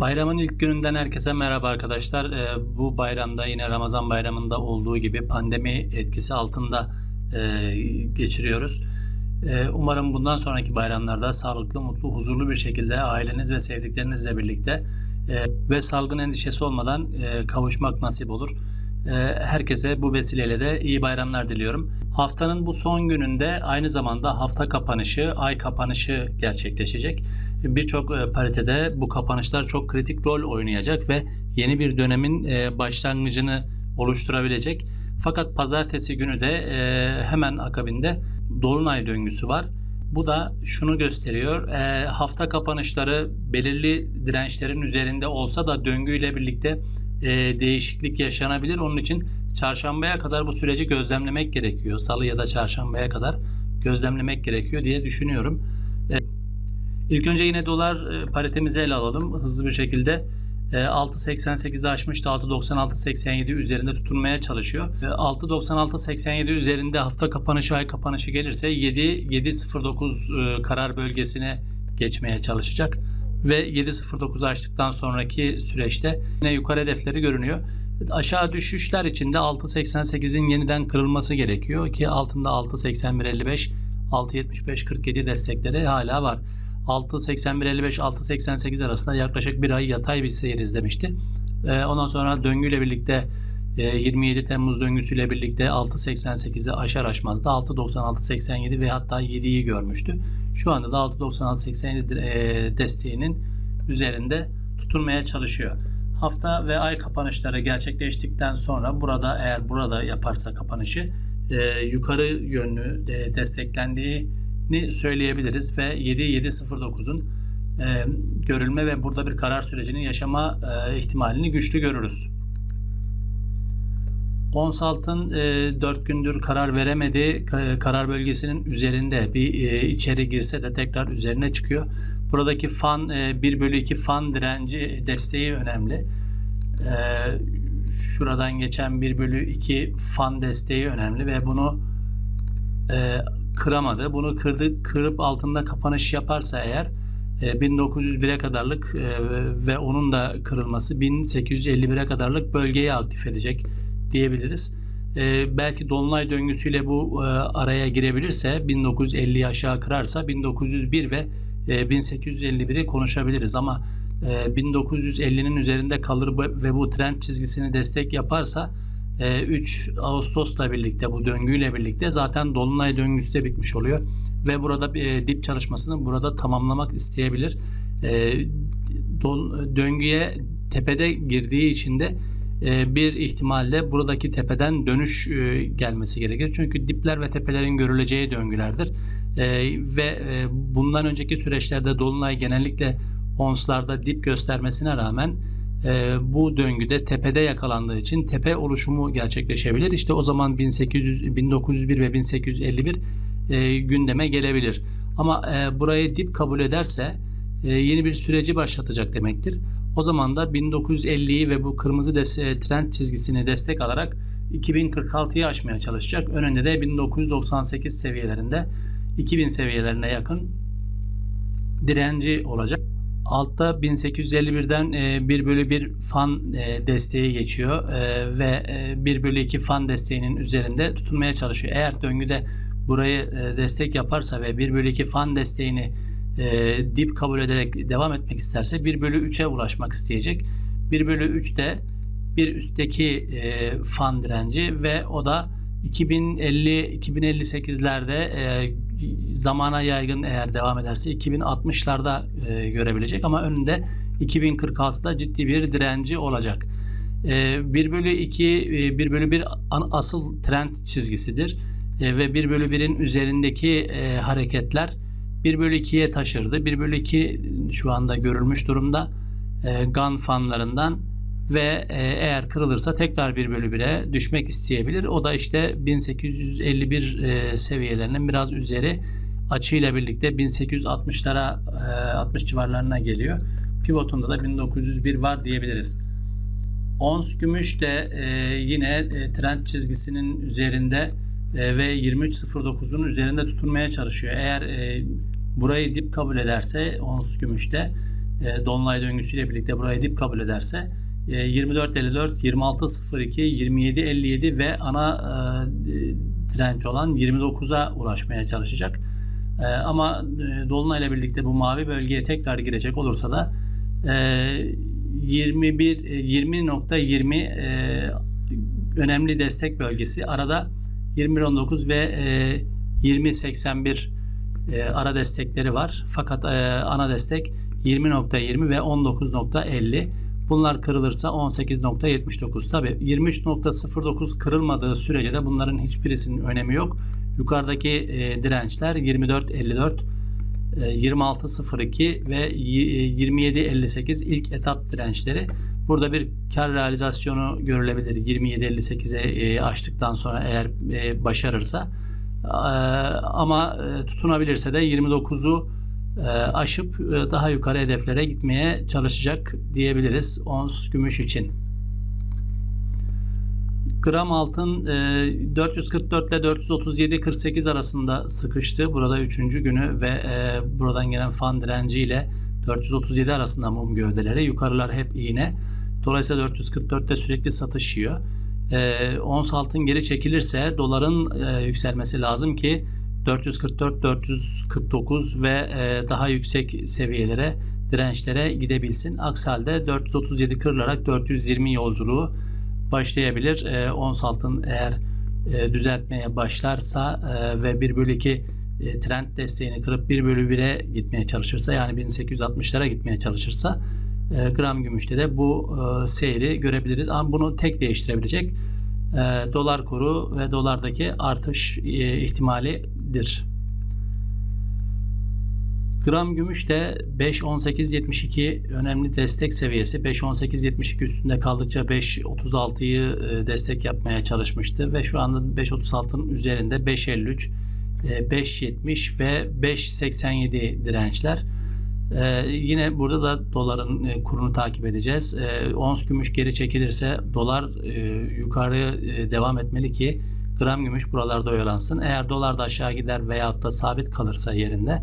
Bayramın ilk gününden herkese merhaba arkadaşlar. Ee, bu bayramda yine Ramazan bayramında olduğu gibi pandemi etkisi altında e, geçiriyoruz. Ee, umarım bundan sonraki bayramlarda sağlıklı, mutlu, huzurlu bir şekilde aileniz ve sevdiklerinizle birlikte e, ve salgın endişesi olmadan e, kavuşmak nasip olur. Herkese bu vesileyle de iyi bayramlar diliyorum. Haftanın bu son gününde aynı zamanda hafta kapanışı, ay kapanışı gerçekleşecek. Birçok e, paritede bu kapanışlar çok kritik rol oynayacak ve yeni bir dönemin e, başlangıcını oluşturabilecek. Fakat pazartesi günü de e, hemen akabinde dolunay döngüsü var. Bu da şunu gösteriyor. hafta kapanışları belirli dirençlerin üzerinde olsa da döngüyle birlikte değişiklik yaşanabilir. Onun için çarşambaya kadar bu süreci gözlemlemek gerekiyor. Salı ya da çarşambaya kadar gözlemlemek gerekiyor diye düşünüyorum. E, İlk önce yine dolar e, paritemizi ele alalım hızlı bir şekilde. E, 6.88'i aşmıştı. 6.96.87 üzerinde tutunmaya çalışıyor. E, 6.96.87 üzerinde hafta kapanışı, ay kapanışı gelirse 7 7.09 e, karar bölgesine geçmeye çalışacak ve 7.09'u aştıktan sonraki süreçte yine yukarı hedefleri görünüyor. Aşağı düşüşler için de 6.88'in yeniden kırılması gerekiyor ki altında 6.81.55 6.75-47 destekleri hala var. 6.81-55-6.88 arasında yaklaşık bir ay yatay bir seyir izlemişti. Ee, ondan sonra döngüyle birlikte e, 27 Temmuz döngüsüyle birlikte 6.88'i aşar aşmaz da 6.96-87 ve hatta 7'yi görmüştü. Şu anda da 6.96-87 e, desteğinin üzerinde tutunmaya çalışıyor. Hafta ve ay kapanışları gerçekleştikten sonra burada eğer burada yaparsa kapanışı e, yukarı yönlü e, desteklendiğini söyleyebiliriz ve 7709'un e, görülme ve burada bir karar sürecinin yaşama e, ihtimalini güçlü görürüz. Ons altın e, 4 gündür karar veremedi. Ka- karar bölgesinin üzerinde bir e, içeri girse de tekrar üzerine çıkıyor. Buradaki fan e, 1 bölü 2 fan direnci desteği önemli. E, şuradan geçen 1 bölü 2 fan desteği önemli ve bunu e, kıramadı. Bunu kırdı, kırıp altında kapanış yaparsa eğer e, 1901'e kadarlık e, ve onun da kırılması 1851'e kadarlık bölgeyi aktif edecek diyebiliriz. E, belki dolunay döngüsüyle bu e, araya girebilirse 1950'yi aşağı kırarsa 1901 ve e, 1851'i konuşabiliriz ama e, 1950'nin üzerinde kalır ve bu trend çizgisini destek yaparsa 3 Ağustos'la birlikte bu döngüyle birlikte zaten dolunay döngüsü de bitmiş oluyor ve burada e, dip çalışmasını burada tamamlamak isteyebilir. E, dol- döngüye tepede girdiği için de e, bir ihtimalle buradaki tepeden dönüş e, gelmesi gerekir. Çünkü dipler ve tepelerin görüleceği döngülerdir. E, ve bundan önceki süreçlerde dolunay genellikle onslarda dip göstermesine rağmen e, bu döngüde tepede yakalandığı için tepe oluşumu gerçekleşebilir. İşte o zaman 1800 1901 ve 1851 e, gündeme gelebilir. Ama e, burayı dip kabul ederse e, yeni bir süreci başlatacak demektir. O zaman da 1950'yi ve bu kırmızı des- trend çizgisini destek alarak 2046'yı aşmaya çalışacak. Önünde de 1998 seviyelerinde 2000 seviyelerine yakın direnci olacak. Altta 1851'den e, 1 bölü 1 fan e, desteği geçiyor e, ve e, 1 bölü 2 fan desteğinin üzerinde tutunmaya çalışıyor. Eğer döngüde burayı e, destek yaparsa ve 1 bölü 2 fan desteğini e, dip kabul ederek devam etmek isterse 1 bölü 3'e ulaşmak isteyecek. 1 bölü 3 de bir üstteki e, fan direnci ve o da 2050 2058'lerde e, zamana yaygın eğer devam ederse 2060'larda e, görebilecek ama önünde 2046'da ciddi bir direnci olacak. E, 1 bölü 2 e, 1 bölü 1 an- asıl trend çizgisidir E, ve 1 bölü 1'in üzerindeki e, hareketler 1 bölü 2'ye taşırdı. 1 bölü 2 şu anda görülmüş durumda e, GAN fanlarından ve e, eğer kırılırsa tekrar 1 bölü 1'e düşmek isteyebilir. O da işte 1851 e, seviyelerinin biraz üzeri açıyla birlikte 1860'lara e, 60 civarlarına geliyor. Pivotunda da 1901 var diyebiliriz. Ons gümüş de e, yine trend çizgisinin üzerinde ve 23.09'un üzerinde tutunmaya çalışıyor. Eğer burayı dip kabul ederse ons gümüşte e, Dolunay döngüsüyle birlikte burayı dip kabul ederse 24.54, 26.02, 27.57 ve ana e, direnç olan 29'a ulaşmaya çalışacak. E, ama e, Dolunay ile birlikte bu mavi bölgeye tekrar girecek olursa da e, 21 e, 20.20 e, önemli destek bölgesi. Arada 21.19 ve e, 20.81 e, ara destekleri var. Fakat ana destek 20.20 ve 19.50. Bunlar kırılırsa 18.79. Tabi 23.09 kırılmadığı sürece de bunların hiçbirisinin önemi yok. Yukarıdaki e, dirençler 24.54 26.02 ve e, 27.58 ilk etap dirençleri. Burada bir kar realizasyonu görülebilir 27.58'e e, açtıktan sonra eğer e, başarırsa. E, Ama e, tutunabilirse de 29'u e, aşıp e, daha yukarı hedeflere gitmeye çalışacak diyebiliriz ons gümüş için. Gram altın e, 444 ile 437.48 arasında sıkıştı. Burada 3. günü ve e, buradan gelen fan direnci ile 437 arasında mum gövdeleri. Yukarılar hep iğne. Dolayısıyla 444'te sürekli satış yiyor. E, ons altın geri çekilirse doların e, yükselmesi lazım ki 444, 449 ve e, daha yüksek seviyelere dirençlere gidebilsin. Aksi halde 437 kırılarak 420 yolculuğu başlayabilir. E, ons altın eğer e, düzeltmeye başlarsa e, ve 1 bölü 2 e, trend desteğini kırıp 1 bölü 1'e gitmeye çalışırsa yani 1860'lara gitmeye çalışırsa e, gram gümüşte de bu e, seyri görebiliriz. Ama bunu tek değiştirebilecek e, dolar kuru ve dolardaki artış e, ihtimalidir. Gram gümüş de 5.18.72 önemli destek seviyesi. 5.18.72 üstünde kaldıkça 5.36'yı e, destek yapmaya çalışmıştı ve şu anda 5.36'nın üzerinde 5.53, e, 5.70 ve 5.87 dirençler. E, yine burada da doların e, kurunu takip edeceğiz. E, ons gümüş geri çekilirse dolar e, yukarı e, devam etmeli ki gram gümüş buralarda oyalansın. Eğer dolar da aşağı gider veyahut da sabit kalırsa yerinde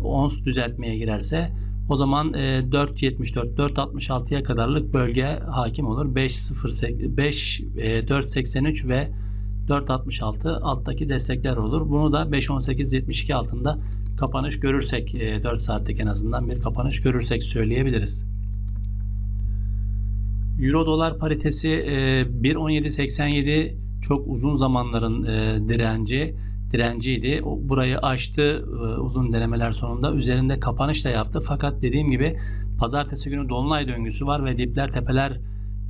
ons düzeltmeye girerse o zaman e, 4.74 4.66'ya kadarlık bölge hakim olur. 5.08 5 e, 4.83 ve 4.66 alttaki destekler olur. Bunu da 5.18.72 altında kapanış görürsek e, 4 saatlik en azından bir kapanış görürsek söyleyebiliriz. Euro dolar paritesi e, 1.1787 çok uzun zamanların e, direnci direnciydi. Burayı aştı e, uzun denemeler sonunda. Üzerinde kapanış da yaptı. Fakat dediğim gibi pazartesi günü dolunay döngüsü var ve dipler tepeler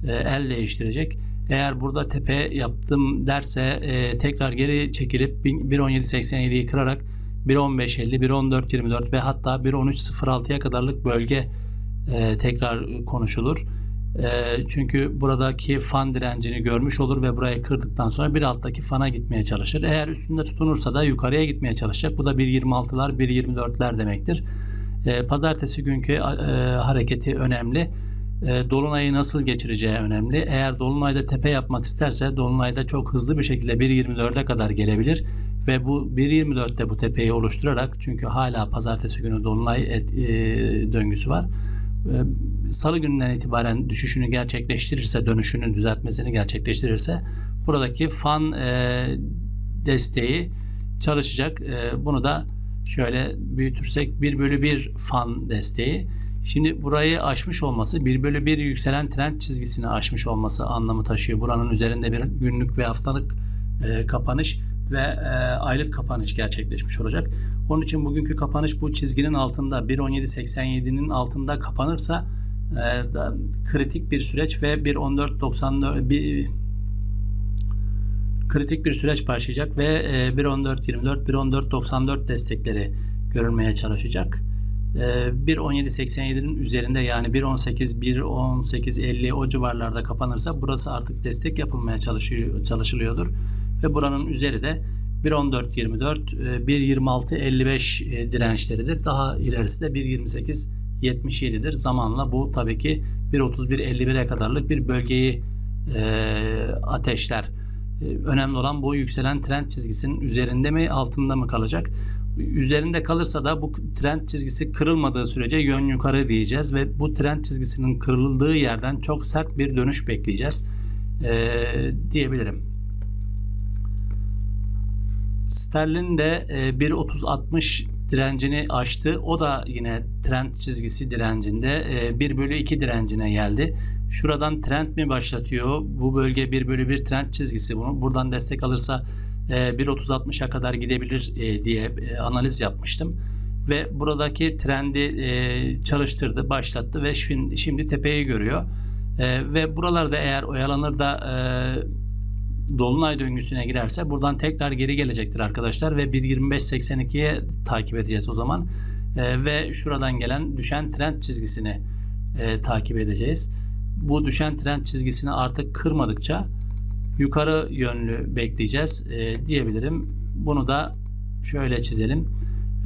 e, el değiştirecek. Eğer burada tepe yaptım derse e, tekrar geri çekilip 1.1787'yi kırarak 1.1550, 1.1424 ve hatta 1.1306'ya kadarlık bölge e, tekrar konuşulur. E, çünkü buradaki fan direncini görmüş olur ve burayı kırdıktan sonra bir alttaki fana gitmeye çalışır. Eğer üstünde tutunursa da yukarıya gitmeye çalışacak. Bu da 1.26'lar, 1.24'ler demektir. E, pazartesi günkü e, hareketi önemli. E, Dolunay'ı nasıl geçireceği önemli. Eğer Dolunay'da tepe yapmak isterse Dolunay'da çok hızlı bir şekilde 1.24'e kadar gelebilir ve bu 1.24'te bu tepeyi oluşturarak çünkü hala pazartesi günü Dolunay et, e, döngüsü var. E, Salı gününden itibaren düşüşünü gerçekleştirirse, dönüşünü düzeltmesini gerçekleştirirse buradaki fan e, desteği çalışacak. E, bunu da şöyle büyütürsek 1 bölü 1 fan desteği. Şimdi burayı aşmış olması 1 bölü 1 yükselen trend çizgisini aşmış olması anlamı taşıyor. Buranın üzerinde bir günlük ve haftalık e, kapanış ve e, aylık kapanış gerçekleşmiş olacak. Onun için bugünkü kapanış bu çizginin altında 1.1787'nin altında kapanırsa e, da, kritik bir süreç ve 1.1494 bir kritik bir süreç başlayacak ve e, 1.1424 1.1494 destekleri görülmeye çalışacak. 1.1787'nin üzerinde yani 1.18 1.1850 o civarlarda kapanırsa burası artık destek yapılmaya çalışıyor, çalışılıyordur ve buranın üzeri de 1.1424 1.2655 dirençleridir. Daha ilerisi de 1.28 77'dir. Zamanla bu tabii ki 1.31-51'e kadarlık bir bölgeyi e, ateşler. E, önemli olan bu yükselen trend çizgisinin üzerinde mi altında mı kalacak? Üzerinde kalırsa da bu trend çizgisi kırılmadığı sürece yön yukarı diyeceğiz ve bu trend çizgisinin kırıldığı yerden çok sert bir dönüş bekleyeceğiz ee, diyebilirim. Sterlin de e, 1.30-60 direncini aştı. O da yine trend çizgisi direncinde e, 1 bölü 2 direncine geldi. Şuradan trend mi başlatıyor? Bu bölge 1 bölü 1 trend çizgisi. Bunu buradan destek alırsa 1.30-60'a kadar gidebilir e, diye e, analiz yapmıştım. Ve buradaki trendi e, çalıştırdı, başlattı ve şimdi, tepeyi görüyor. E, ve buralarda eğer oyalanır da e, dolunay döngüsüne girerse buradan tekrar geri gelecektir arkadaşlar ve 1.25.82'ye takip edeceğiz o zaman. E, ve şuradan gelen düşen trend çizgisini e, takip edeceğiz. Bu düşen trend çizgisini artık kırmadıkça yukarı yönlü bekleyeceğiz e, diyebilirim. Bunu da şöyle çizelim.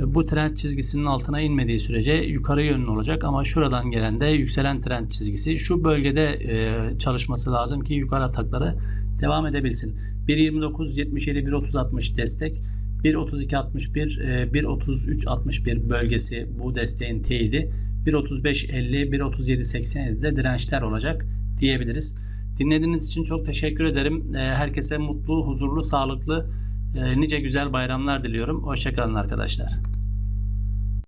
E, Bu trend çizgisinin altına inmediği sürece yukarı yönlü olacak ama şuradan gelen de yükselen trend çizgisi şu bölgede e, çalışması lazım ki yukarı atakları devam edebilsin. 1.29 77 1.30 60 destek 1.32 61 e, 1.33 61 bölgesi bu desteğin teyidi 1.35 50 1.37 87 de dirençler olacak diyebiliriz. Dinlediğiniz için çok teşekkür ederim. E, Herkese mutlu, huzurlu, sağlıklı, e, nice güzel bayramlar diliyorum. Hoşçakalın arkadaşlar.